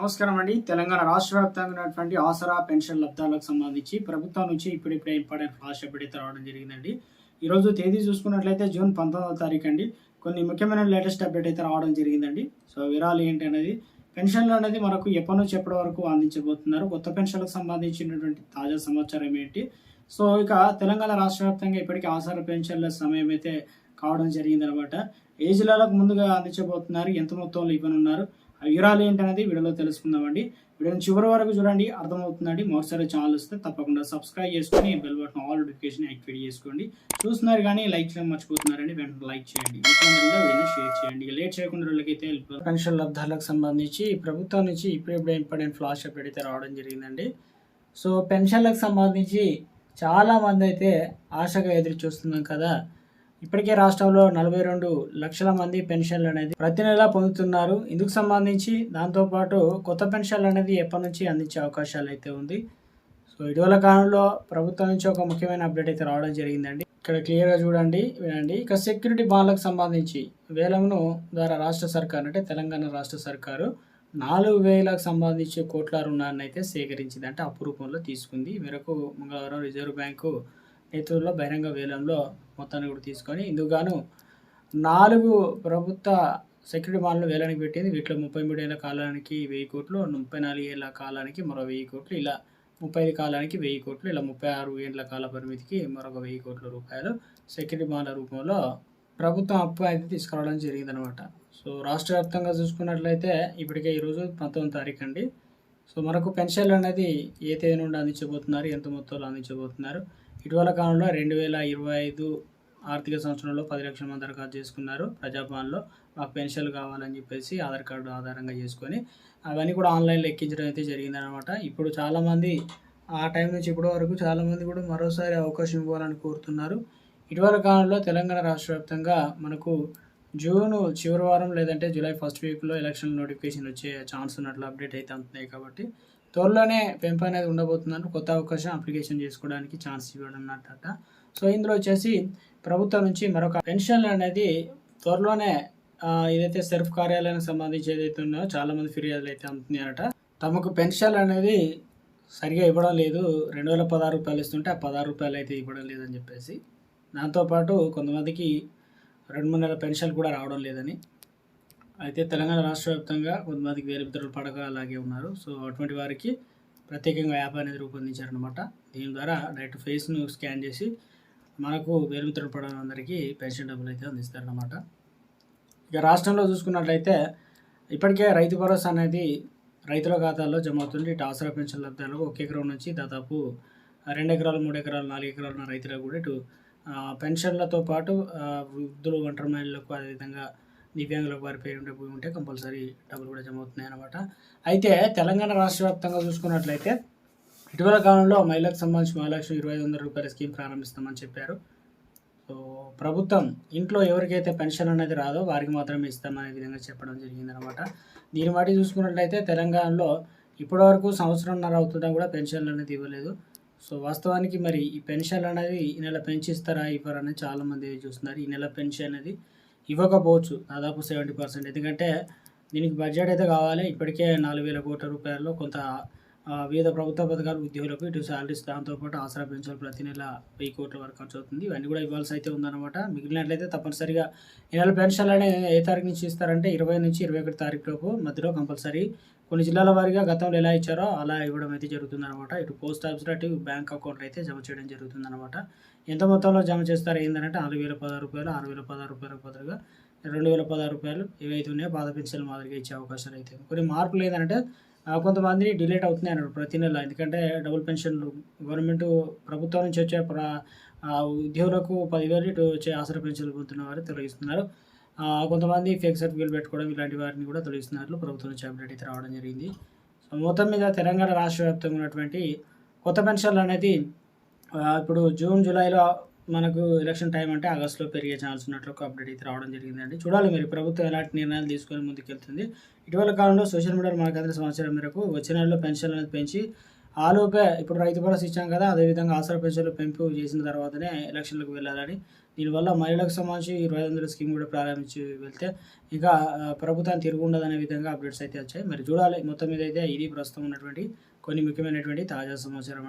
నమస్కారం అండి. తెలంగాణ రాష్ట్ర వ్యాప్తంగా ఉన్నటువంటి ఆసరా పెన్షన్ లబ్ధాలకు సంబంధించి ప్రభుత్వం నుంచి ఇప్పుడిప్పుడే ఇంపార్టెంట్ ఫ్లాష్ అప్డేట్ రావడం జరిగిందండి. ఈరోజు తేదీ చూసుకున్నట్లయితే జూన్ పంతొమ్మిదవ తారీఖు అండి. కొన్ని ముఖ్యమైన లేటెస్ట్ అప్డేట్ అయితే రావడం జరిగిందండి. సో వివరాలు ఏంటి అనేది పెన్షన్లు అనేది మనకు ఎప్పటి నుంచి ఎప్పటి వరకు అందించబోతున్నారు? కొత్త పెన్షన్లకు సంబంధించినటువంటి తాజా సమాచారం ఏంటి? సో ఇక తెలంగాణ రాష్ట్ర వ్యాప్తంగా ఇప్పటికీ ఆసరా పెన్షన్ల సమయం అయితే కావడం జరిగిందనమాట. ఏ జిల్లాలకు ముందుగా అందించబోతున్నారు? ఎంత మొత్తంలో ఇవ్వనున్నారు? వివరాలు ఏంటనేది వీడియోలో తెలుసుకుందామండి. వీడియోని చివరి వరకు చూడండి అర్థమవుతుందండి. మరోసారి ఛానల్ వస్తే తప్పకుండా సబ్స్క్రైబ్ చేసుకొని bell button all notification activate చేసుకోండి. చూస్తున్నారు కానీ లైక్ చేయడం మర్చిపోతున్నారండి. వెంటనే లైక్ చేయండి. వీడియోని షేర్ చేయండి. లేట్ చేయకుండా వాళ్ళకైతే పెన్షన్ లబ్ధాలకు సంబంధించి ప్రభుత్వం నుంచి ఇప్పుడిప్పుడే ఇంపార్టెంట్ ఫ్లాష్ అప్డేట్ అయితే రావడం జరిగిందండి. సో పెన్షన్లకు సంబంధించి చాలామంది అయితే ఆశగా ఎదురు చూస్తున్నాం కదా. ఇప్పటికే రాష్ట్రంలో నలభై రెండు లక్షల మంది పెన్షన్లు అనేది ప్రతి నెల పొందుతున్నారు. ఇందుకు సంబంధించి దాంతోపాటు కొత్త పెన్షన్లు అనేది ఎప్పటి నుంచి అందించే అవకాశాలు అయితే ఉంది. సో ఇటీవల కాలంలో ప్రభుత్వం నుంచి ఒక ముఖ్యమైన అప్డేట్ అయితే రావడం జరిగిందండి. ఇక్కడ క్లియర్గా చూడండి వినండి. ఇక సెక్యూరిటీ బాండ్లకు సంబంధించి వేలంను ద్వారా రాష్ట్ర సర్కార్ అంటే తెలంగాణ రాష్ట్ర సర్కారు నాలుగు వేలకు సంబంధించి కోట్ల రుణాన్ని అయితే సేకరించింది అంటే అప్పు రూపంలో తీసుకుంది. మేరకు మంగళవారం రిజర్వ్ బ్యాంకు నెత్తూరులో బహిరంగ వేలంలో మొత్తాన్ని కూడా తీసుకొని ఇందుకుగాను నాలుగు ప్రభుత్వ సెక్యూరిటీ బాండ్లు వేలానికి పెట్టింది. వీటిలో ముప్పై మూడు ఏళ్ళ కాలానికి వెయ్యి కోట్లు ముప్పై నాలుగు ఏళ్ళ కాలానికి మరో వెయ్యి కోట్లు ఇలా ముప్పై ఐదు కాలానికి వెయ్యి కోట్లు ఇలా ముప్పై ఆరు ఏళ్ళ కాల పరిమితికి మరొక వెయ్యి కోట్ల రూపాయలు సెక్యూరిటీ బాండ్ల రూపంలో ప్రభుత్వం అప్పు అయితే తీసుకురావడం జరిగిందనమాట. సో రాష్ట్ర వ్యాప్తంగా చూసుకున్నట్లయితే ఇప్పటికే ఈరోజు పంతొమ్మిది తారీఖు అండి. సో మనకు పెన్షన్లు అనేది ఏ తేదీ నుండి అందించబోతున్నారు ఎంత మొత్తంలో అందించబోతున్నారు ఇటీవల కాలంలో రెండు వేల ఇరవై ఐదు ఆర్థిక సంవత్సరంలో పది లక్షల మంది దరఖాస్తు చేసుకున్నారు. ప్రజాభవన్లో మాకు పెన్షన్లు కావాలని చెప్పేసి ఆధార్ కార్డు ఆధారంగా చేసుకొని అవన్నీ కూడా ఆన్లైన్లో ఎక్కించడం అయితే జరిగిందనమాట ఇప్పుడు చాలామంది ఆ టైం నుంచి ఇప్పటి వరకు చాలామంది కూడా మరోసారి అవకాశం ఇవ్వాలని కోరుతున్నారు. ఇటీవల కాలంలో తెలంగాణ రాష్ట్ర వ్యాప్తంగా మనకు జూన్ చివరి వారం లేదంటే జూలై ఫస్ట్ వీక్లో ఎలక్షన్ నోటిఫికేషన్ వచ్చే ఛాన్స్ ఉన్నట్లు అప్డేట్ అయితే అందుతున్నాయి కాబట్టి త్వరలోనే పెంపు అనేది ఉండబోతుందంటే కొత్త అవకాశం అప్లికేషన్ చేసుకోవడానికి ఛాన్స్ ఇవ్వడం అన్నట్ట సో ఇందులో వచ్చేసి ప్రభుత్వం నుంచి మరొక పెన్షన్లు అనేది త్వరలోనే ఏదైతే సెల్ఫ్ కార్యాలయానికి సంబంధించి ఏదైతే ఉన్నాయో చాలామంది ఫిర్యాదులు అయితే అందుతున్నాయట. తమకు పెన్షన్ అనేది సరిగా ఇవ్వడం లేదు. రెండు వేల పదహారు రూపాయలు ఇస్తుంటే ఆ పదహారు రూపాయలు అయితే ఇవ్వడం లేదని చెప్పేసి. దాంతోపాటు కొంతమందికి రెండు మూడు నెలల పెన్షన్ కూడా రావడం లేదని అయితే తెలంగాణ రాష్ట్ర వ్యాప్తంగా కొంతమందికి వేరే మిత్రులు పడక అలాగే ఉన్నారు. సో అటువంటి వారికి ప్రత్యేకంగా యాప్ అనేది రూపొందించారనమాట దీని ద్వారా డైరెక్ట్ ఫేస్ను స్కాన్ చేసి మనకు వేరుమిత్రులు పడని అందరికీ పెన్షన్ డబ్బులు అయితే అందిస్తారనమాట ఇక రాష్ట్రంలో చూసుకున్నట్లయితే ఇప్పటికే రైతు భరోసా అనేది రైతుల ఖాతాల్లో జమ అవుతుంది ఇటు ఆసరా పెన్షన్ లబ్ధాలకు ఒక ఎకరం నుంచి దాదాపు రెండు ఎకరాలు మూడు ఎకరాలు నాలుగు ఎకరాలు ఉన్న రైతులకు కూడా ఇటు పెన్షన్లతో పాటు వృద్ధులు ఒంటరి మహిళలకు అదేవిధంగా దివ్యాంగులకు వారి పేరు ఉంటే భూమి ఉంటే కంపల్సరీ డబ్బులు కూడా జమ అవుతున్నాయి అనమాట అయితే తెలంగాణ రాష్ట్ర వ్యాప్తంగా చూసుకున్నట్లయితే ఇటీవల కాలంలో మహిళలకు సంబంధించి మహాలక్ష్మి ఇరవై ఐదు వందల రూపాయల స్కీమ్ ప్రారంభిస్తామని చెప్పారు. సో ప్రభుత్వం ఇంట్లో ఎవరికైతే పెన్షన్ అనేది రాదో వారికి మాత్రమే ఇస్తామనే విధంగా చెప్పడం జరిగిందనమాట దీన్ని బట్టి చూసుకున్నట్లయితే తెలంగాణలో ఇప్పటివరకు సంవత్సరంన్నర అవుతున్నా కూడా పెన్షన్లు అనేది ఇవ్వలేదు. సో వాస్తవానికి మరి ఈ పెన్షన్లు అనేది ఈ నెల పెంచిస్తారా ఇవ్వరా అనేది చాలామంది చూస్తున్నారు. ఈ నెల పెన్షన్ అనేది ఇవ్వకపోవచ్చు. దాదాపు సెవెంటీ పర్సెంట్. ఎందుకంటే దీనికి బడ్జెట్ అయితే కావాలి. ఇప్పటికే నాలుగు వేల కోట్ల రూపాయల్లో కొంత వివిధ ప్రభుత్వ పథకాలు ఉద్యోగులకు ఇటు శాలరీస్ దాంతోపాటు ఆసరా పెన్షన్ ప్రతి నెల వెయ్యి కోట్ల వరకు ఖర్చు అవుతుంది. ఇవన్నీ కూడా ఇవ్వాల్సి అయితే ఉందన్నమాట. మిగిలినట్లయితే తప్పనిసరిగా ఈ నెల పెన్షన్లు అనే ఏ తారీఖు నుంచి ఇస్తారంటే ఇరవై నుంచి ఇరవై ఒకటి తారీఖు లోపు మధ్యలో కంపల్సరీ. కొన్ని జిల్లాల వారీగా గతంలో ఎలా ఇచ్చారో అలా ఇవ్వడం అయితే జరుగుతుందన్నమాట. ఇటు పోస్ట్ ఆఫీస్లో అటు బ్యాంక్ అకౌంట్లో అయితే జమ చేయడం జరుగుతుందన్నమాట. ఎంత మొత్తంలో జమ చేస్తారో? ఏంటంటే నాలుగు వేల పదహారు రూపాయలు ఆరు వేల పదహారు రూపాయలకు బదులుగా రెండు వేల పదహారు రూపాయలు ఏవైతే ఉన్నాయో పాత పెన్షన్ మాదిరిగా ఇచ్చే అవకాశాలు అయితే కొన్ని మార్పులు ఏంటంటే కొంతమంది డిలేట్ అవుతున్నాయి అన్నాడు ప్రతి నెల. ఎందుకంటే డబుల్ పెన్షన్లు గవర్నమెంట్ ప్రభుత్వం నుంచి వచ్చే ప్ర ఉద్యోగులకు పదివేలు ఇటు వచ్చే ఆసరా పెన్షన్లు పొందుతున్న వారు తొలగిస్తున్నారు. కొంతమంది ఫేక్ సర్టిఫికేట్ పెట్టుకోవడం ఇలాంటి వారిని కూడా తొలగిస్తున్నారు. ప్రభుత్వం నుంచి అప్డేట్ అయితే రావడం జరిగింది. సో మొత్తం మీద తెలంగాణ రాష్ట్ర వ్యాప్తంగా ఉన్నటువంటి కొత్త పెన్షన్లు అనేది ఇప్పుడు జూన్ జూలైలో మనకు ఎలక్షన్ టైం అంటే ఆగస్టులో పెరిగే ఛాన్స్ ఉన్నట్లు ఒక అప్డేట్ అయితే రావడం జరిగిందండి. చూడాలి మరి ప్రభుత్వం ఎలాంటి నిర్ణయాలు తీసుకొని ముందుకెళ్తుంది. ఇటీవల కాలంలో సోషల్ మీడియా మనకు అందిన సమాచారం మేరకు వచ్చే నెలలో పెన్షన్ అనేది పెంచి ఆలోపే ఇప్పుడు రైతు భరోసా ఇచ్చాం కదా అదేవిధంగా ఆసరా పెన్షన్లు పెంపు చేసిన తర్వాతనే ఎలక్షన్లకు వెళ్ళాలని. దీనివల్ల మహిళలకు సంబంధించి ఇరవై వందల స్కీమ్ కూడా ప్రారంభించి వెళ్తే ఇంకా ప్రభుత్వం ప్రభుత్వాన్ని ఉండదనే విధంగా అప్డేట్స్ అయితే వచ్చాయి. మరి చూడాలి మొత్తం మీద అయితే ఇది ప్రస్తుతం ఉన్నటువంటి కొన్ని ముఖ్యమైనటువంటి తాజా సమాచారం అండి.